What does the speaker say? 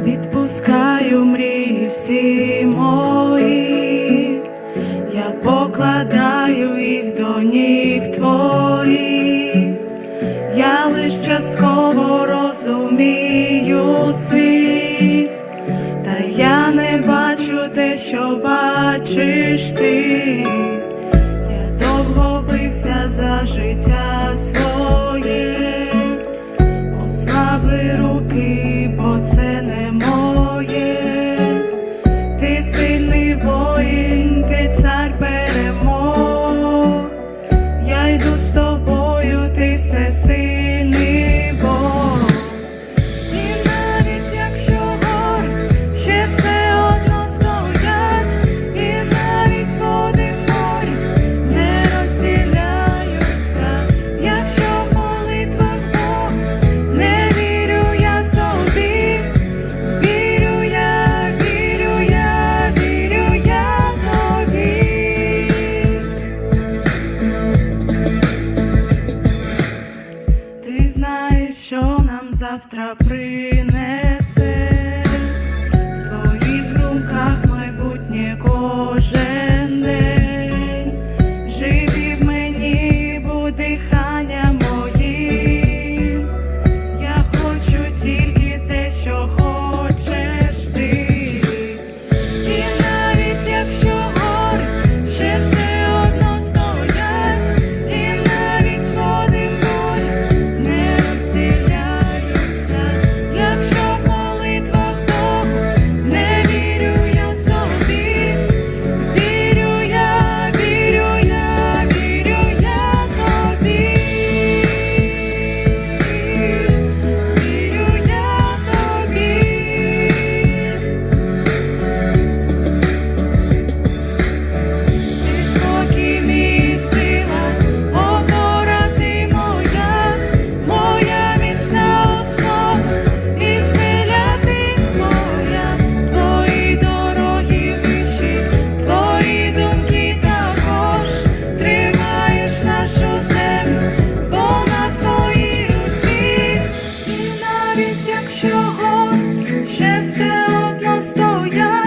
відпускаю мрії всі мої, я покладаю їх до ніг твоїх, я лиш частково розумію світ, та я не бачу те, що бачиш ти. Я довго бився за життя своє. це не знає, що нам завтра принесе. ще все одно стоять.